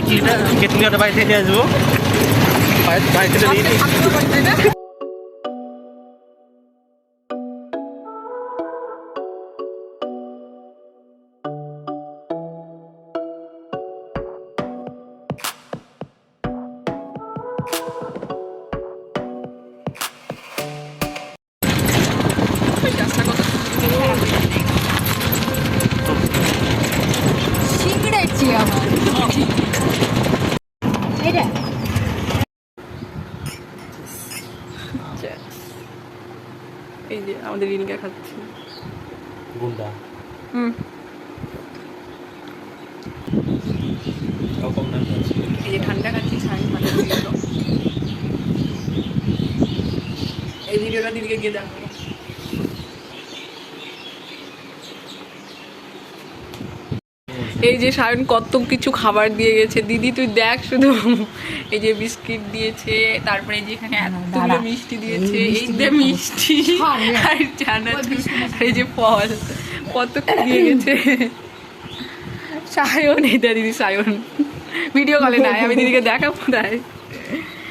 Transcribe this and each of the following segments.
সিঙ্গাটা বাড়ি থেকে নিয়ে আসব বাড়ি- বাড়ি থেকে নিয়ে নিই। সিংড়েছি আমার এটা এই যে আমাদের রিনিকা খাচ্ছি। গুন্ডা। হুম। এই যে ঠান্ডা খাচ্ছি ছাই এই ভিডিওটা দিদিকে গিয়ে দেখো এই যে সায়ন কত কিছু খাবার দিয়ে গেছে। দিদি তুই দেখ শুধু। এই যে বিস্কিট দিয়েছে তারপরে এই যে এখানে এতগুলো মিষ্টি দিয়েছে। এই যে মিষ্টি আর চানাচুর আর এই যে ফল কত দিয়ে গেছে। সায়ন এটা দিদি সায়ন ভিডিও কলে নাই আমি দিদিকে দেখাবো তাই।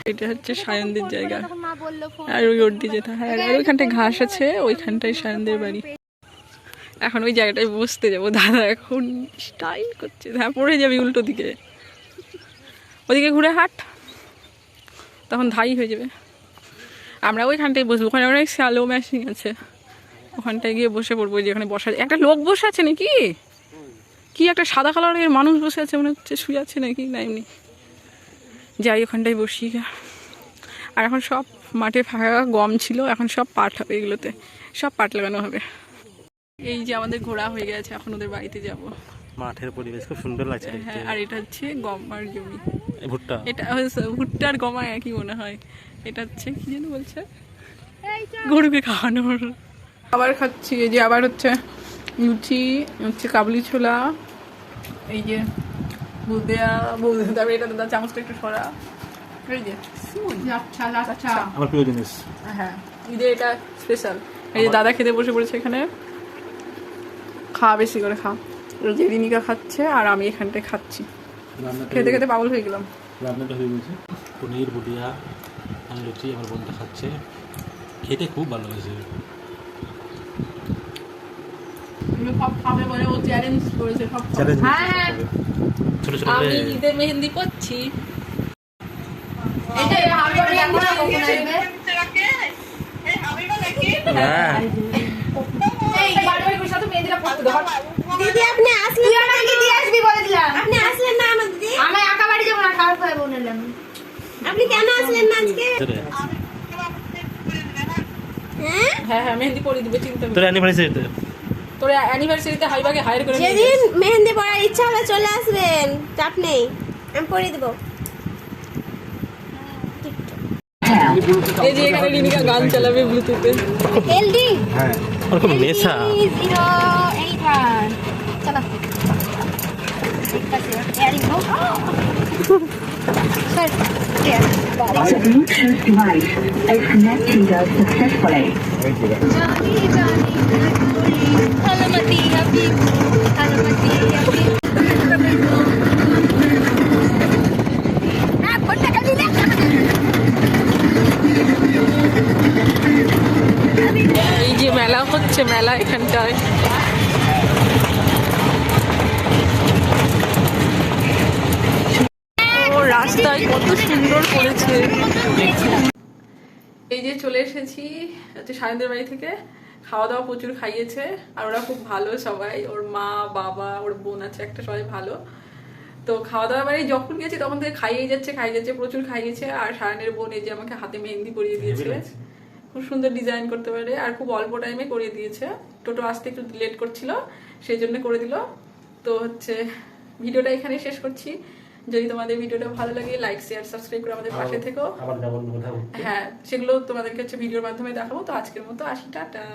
এটা হচ্ছে সায়নদের জায়গা। বলল আর ওই ওর দিয়ে যেতে হয় আর ওইখানটায় ঘাস আছে ওইখানটায় সায়নদের বাড়ি। এখন ওই জায়গাটায় বসতে যাব। দাদা এখন স্টাইল করছে। হ্যাঁ পড়ে যাবি উল্টো দিকে। ওদিকে ঘুরে হাট। তখন ধাই হয়ে যাবে। আমরা ওইখানটায় বসবো। ওখানে অনেক স্যালো মেশিন আছে। ওখানটায় গিয়ে বসে পড়ব যেখানে বসা একটা লোক বসে আছে নাকি? কি একটা সাদা কালারের মানুষ বসে আছে মনে হচ্ছে, শুয়ে আছে নাকি? না এমনি। যাই, ওখানটায় বসি। আর এখন সব মাঠে ফাঁকা গম ছিল। এখন সব পাট হবে এগুলোতে। সব পাট লাগানো হবে। এই যে আমাদের ঘোরা হয়ে গেছে এখন ওদের বাড়িতে যাব। মাঠের পরিবেশ খুব সুন্দর লাগছে হ্যাঁ আর এটা হচ্ছে গম আর জমি ভুট্টা? এটা হচ্ছে ভুট্টার গমা একই মনে হয়। এটা হচ্ছে কি যেন বলছে? গরুকে খাওয়ানোর আবার খাচ্ছি এই যে আবার হচ্ছে লুচি হচ্ছে কাবলি ছোলা এই যে বুদেয়া বুদে তারপরে এটা দাদা চামচটা একটু সরা। এই যে লাচ্ছা। লাচ্ছা আমার প্রিয় জিনিস। হ্যাঁ ঈদে এটা স্পেশাল এই যে দাদা খেতে বসে পড়েছে এখানে। খা বেশি করে খা। এই যে রিনিকা খাচ্ছে আর আমি এখানটায় খাচ্ছি। খেতে খেতে পাগল হয়ে গেলাম। রান্নাটা হয়ে গেছে। পনির বুটিয়া আমি লুচি আমার বোনটা খাচ্ছে। খেতে খুব ভালো হয়েছে হ্যাঁ। ছোট ছোট আমি ঈদে মেহেন্দি করছি। হ্যাঁ এই বাড়ি বাড়ি করে সাথে মেয়েদের ফটো দাও দিদি আপনি আসলেন তুই আমাকে দিয়ে আসবি বলেছিলাম আপনি আসলেন না আমার দিদি আমি একা বাড়ি যাব না নিলাম আপনি কেন আসলেন না আজকে? হ্যাঁ? হ্যাঁ হ্যাঁ মেহেন্দি দিবে চিন্তা তোর অ্যানিভার্সারি তোর অ্যানিভার্সারিতে হাইবাগে হায়ার করে যেদিন মেহেন্দি পড়ার ইচ্ছা হলে চলে আসবেন। চাপ নেই। আমি পরিয়ে দেবো। ये देखा रेडिनी का गान चला भी ब्लूटूथ पे एलडी हाँ और को मेसा 081 चला Bluetooth device is connected successfully. Johnny, Johnny, Halamati, Happy, Halamati, Happy. হচ্ছে মেলা এখানটায়। রাস্তায় কত সুন্দর করেছে। এই যে চলে এসেছি, হচ্ছে সায়নদের বাড়ি থেকে। খাওয়া দাওয়া প্রচুর খাইয়েছে, আর ওরা খুব ভালো সবাই। ওর মা, বাবা, ওর বোন আছে, একটা সবাই ভালো। তো খাওয়া দাওয়ার বাড়ি যখন গেছি তখন থেকে খাইয়ে যাচ্ছে খাইয়ে যাচ্ছে, প্রচুর খাইয়েছে। আর সায়নের বোন এই যে আমাকে হাতে মেহেন্দি পরিয়ে দিয়েছে। খুব সুন্দর ডিজাইন করতে পারে। আর খুব অল্প টাইমে করিয়ে দিয়েছে। টোটো আসতে একটু লেট করছিল সেই জন্য করে দিল। তো হচ্ছে ভিডিওটা এখানে শেষ করছি। যদি তোমাদের ভিডিওটা ভালো লাগে লাইক শেয়ার সাবস্ক্রাইব করে আমাদের পাশে থেকো। হ্যাঁ সেগুলো তোমাদেরকে হচ্ছে ভিডিওর মাধ্যমে দেখাবো। তো আজকের মতো আসি টাটা।